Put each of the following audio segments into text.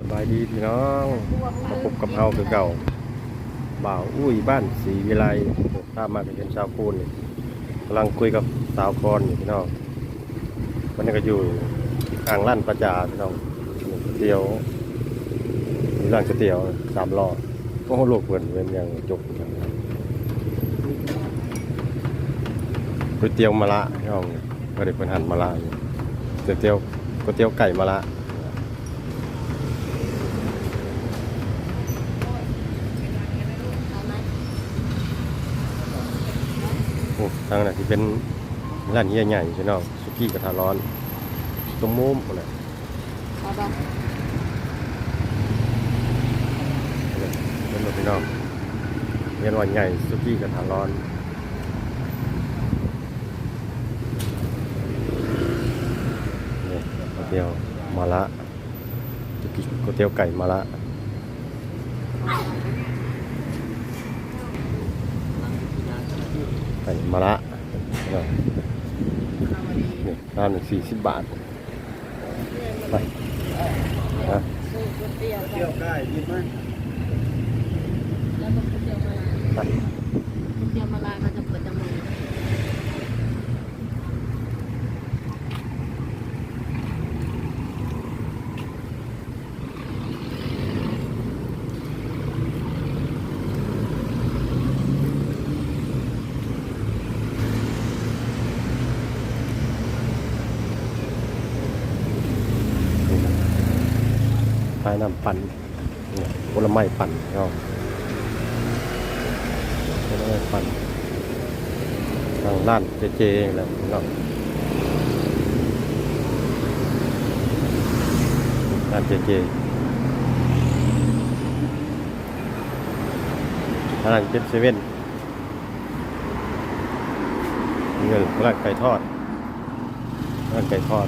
สบายดีพี่น้องมาพบกับเฮาคือเก่าบ่าวอุ้ยบ้านศรีวิไลตามมากับเป็นชาวคูนกำลังคุยกับสาวพรอยู่พี่น้องวันนี้ก็อยู่อ่างลั่นประจาพี่น้องเตี๋ยวมีร้านก๋วยเตี๋ยวสามล้อโอ้โหลูกเพื่อนเป็นอย่างจบก๋วยเตี๋ยวมะละพี่น้องก็ได้เป็นหันมะละก๋วยเตี๋ยวก๋วยเตี๋ยวไก่มะละ โอ้ ทางนั้นที่เป็นร้านใหญ่ๆใช่เนาะสุกี้กระทะร้อน ตรงมุมนั่นแหละเอาดอกเป็นรถพี่น้องเรียนวันใหญ่สุกี้กระทะร้อนนี่ก๋วยเตี๋ยวมาละสุกี้ก๋วยเตี๋ยวไก่มาละไก่ มาละเนาะนี่ร้านหนึ่งสี่สิบบาท ไปนะซื้อก๋วยเตี๋ยวเที่ยวได้ยินไหมแล้วก็ก๋วยเตี๋ยวมาลายไปก๋วยเตี๋ยวมาลายมันจะเปิดจมูก พายน้ำปั่นผลไม้ปั่นเนาะผลไม้ปั่นทางร้านเจเจแหล้วเนาะร้านเจเจร้านเจ็ดเซเว่นเงินร้านไก่ทอดร้านไก่ทอด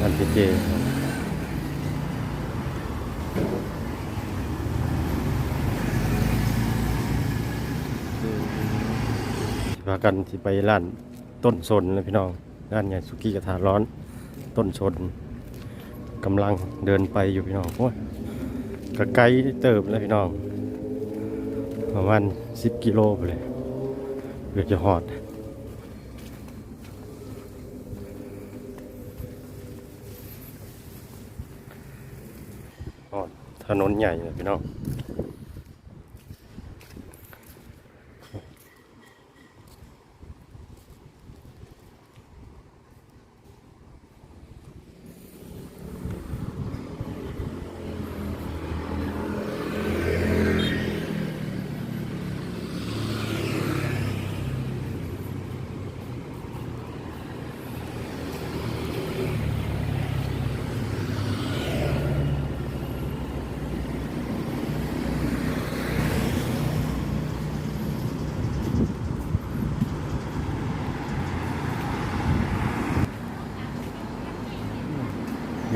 ร้านเจเจากันสิไปร้านต้นสนเลยพี่น้องร้านใหญ่สุกี้กระทะร้อนต้นสนกำลังเดินไปอยู่พี่น้องโอ้ยกะไกลเติบแล้วพี่น้องประมาณสิบกิโลไปเลยเพื่อจะหอดหอดถนนใหญ่เลยพี่น้อง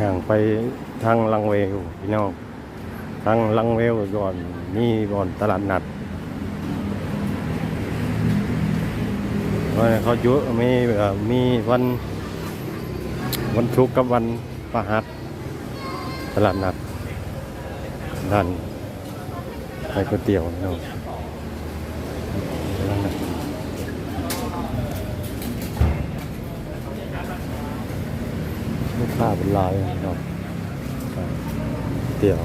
างไปทางลังเวลพี่น้องทางลังเวลก่อนนี่ก่อนตลาดนัดว่าเขาเยอะมีมีวันวันชุกกับวันประหัสตลาดนัดด้านไปก๋วยเตี๋ยวพี่น้องตลาดนัด ลูกค้าเป็นลายเนาะครับเตี๋ยว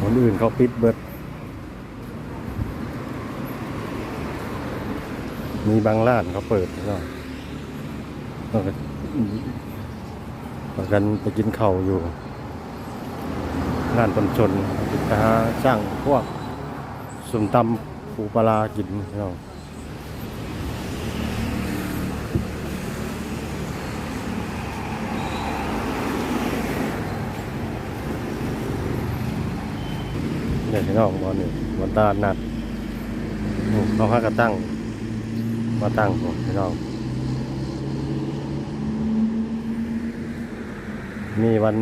คนอื่นเขาปิดเบิด มีบางร้านเขาเปิดเนาะแล้วก็ประกันไปกินเข้าอยู่ร้านตนชนไปหาจ้างพวกสุมตำปูปลาร้ากินเนาะ เนี่ยพี่น้องบอลนี่บอลตลาดนัดเขาพากันตั้ง มาตั้งผมพี่น้อง มีวัน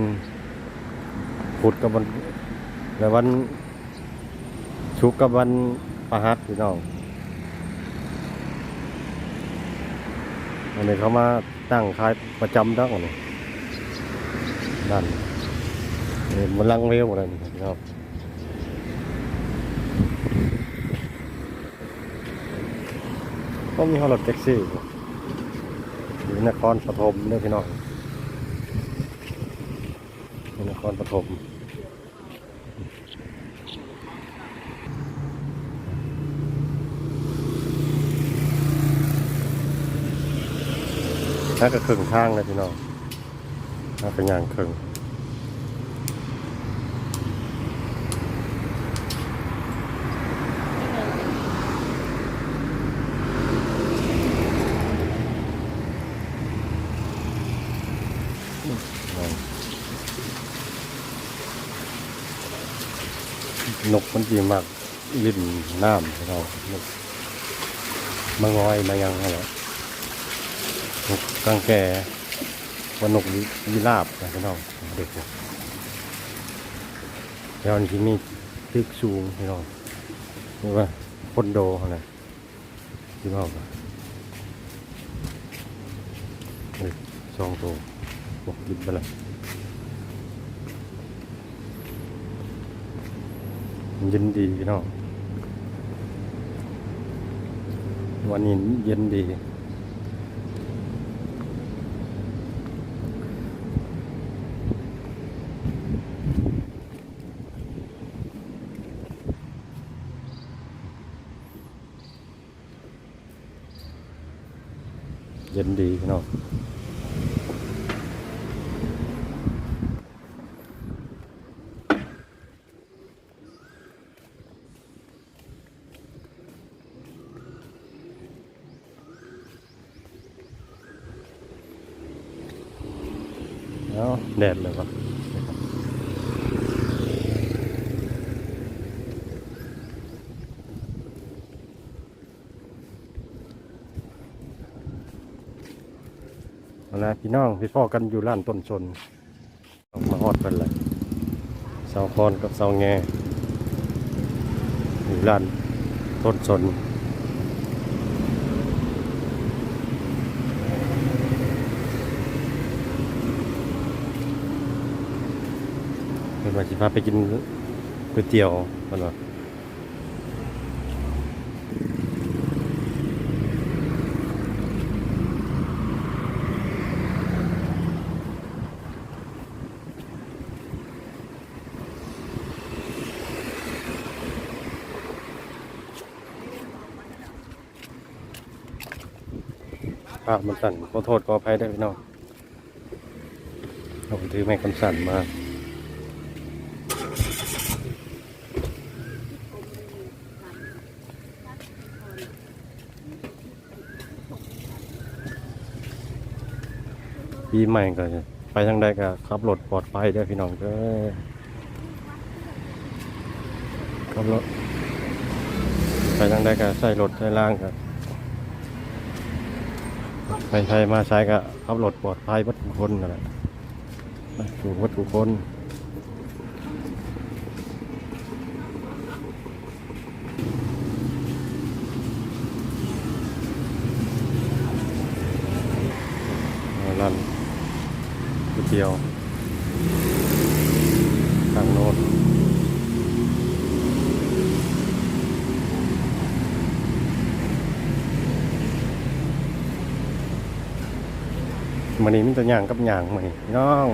พุธกับวันและวันชุกกับวันประหัสพี่น้องวันนี้เขามาตั้งขายประจำทั้งหมดนั่นเอ้ยมันลังเร็วเลยนี่พี่น้อง ก็มีฮอลล์แท็กซี่อยู่อยู่นครปฐมเนี่ยพี่น้องอยู่นครปฐมน่าก็ครึ่งทางเลยพี่น้องน่าเป็นอย่างครึ่ง นกมันจีมากลิ้นน้ำพี่น้องนกมางอยมายังอะไรนกกางแกว่านกวิวิราบนะพี่น้องเด็กเนี่ยวอันที่มีตึกสูงพี่น้องเรียกว่าคอนโดอะไรพี่น้องอะเฮ้ยสองตัวโอ้บินไปเลย เย็นดีพี่น้องวันนี้เย็นดีเย็นดีพี่น้อง แดดเลยปะเอาละพี่น้องพี่พ่อกันอยู่ร้านต้นชนออกมาฮอดเป็นเลยเสาคอนกับเสาแงอยู่ร้านต้นชน เป็นว่าสิพาไปกินก๋วยเตี๋ยวกันวะภาพมันสั่นขอโทษขออภัยด้วยพี่น้องผมถือไม้คำสั่นมา ปีใหม่ก็ไปทางใดก็ขับรถปลอดภัยด้วยพี่น้องเด้อขับรถไปทางใดก็ใส่รถใส่ล่างก็ไปใช้มาใช้ก็ขับรถปลอดภัยวัดทุกคนนั่นแหละถูกวัดทุกคนียวทางโน้นมันนี้มันจะย่างกับย่างมันนี่น้อง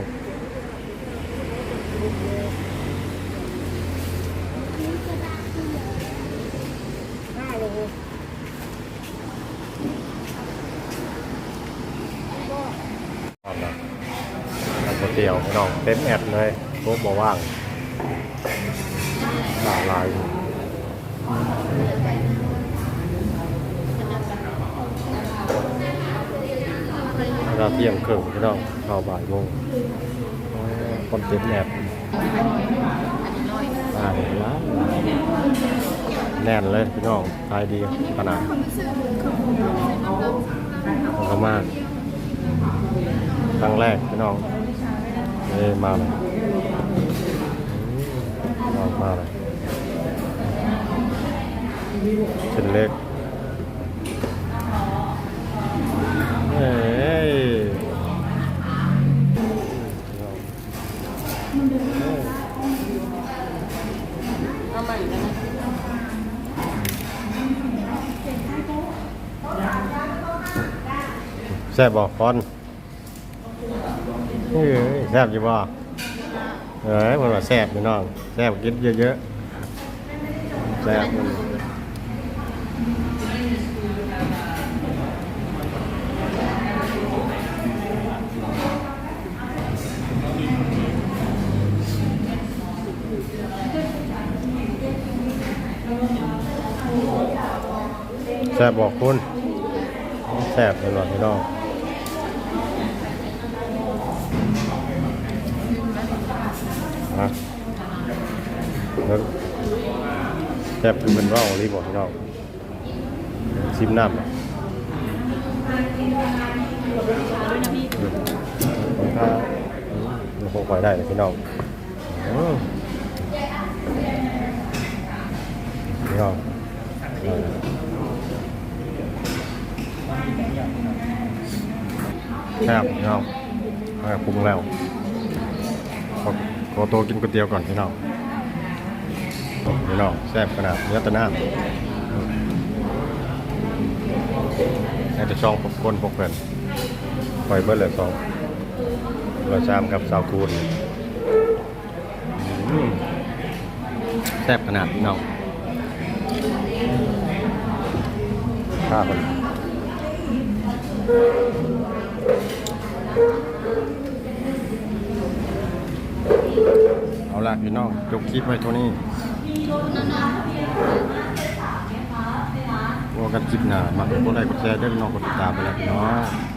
เอาละทำก๋วยเตี๋ยวพี่ น้องเต็มแอดเลยโต๊ะบ่ว่างหลากหลายเราเที่ยงครึ่งพี่น้องเข้าบ่ายโมงอ๋อคนเต็มแอดอ่าล้านแน่นเลยพี่น้องขายดีขนาดขอบคุณมากครั้งแรกพี่น้อง เอ้มาเลยพี่น้องมาเลยเส้นเล็กเฮ้ยพี่น้องเอาใหม่กันะแซ่บบอกคอน เฮ้ยแซ่บอยู่บ่เอ้ยมันว่าแซ่บพี่น้องแซ่บกินเยอะๆแซ่บมันแซ่บบอกคุณแซ่บเป็นว่าพี่น้อง แซ่บเป็นเป็นว่าวรีบอกพี่น้องชิมน้ำอะด้วยนะพี่ผมถ้ามันคงปล่อยได้เลยพี่น้องพี่น้องแซ่บพี่น้องเอาปรุงแล้วขอขอตัวกินก๋วยเตี๋ยวก่อนพี่น้อง พี่น้องแซ่บขนาดเนื้อตะน้ำให้แต่ช่องพกก้นพกเพื่อนปล่อยเบิ้ลเลยสองเราชามกับซาวคูนแซ่บขนาดพี่น้องข้าคนเอาละพี่น้องจบคลิปไว้เท่านี้ ว่ากันจิบหนามาเป็นคนใดกดแชร์ได้เป็น้องกดติดตาไปแล้วเนาะ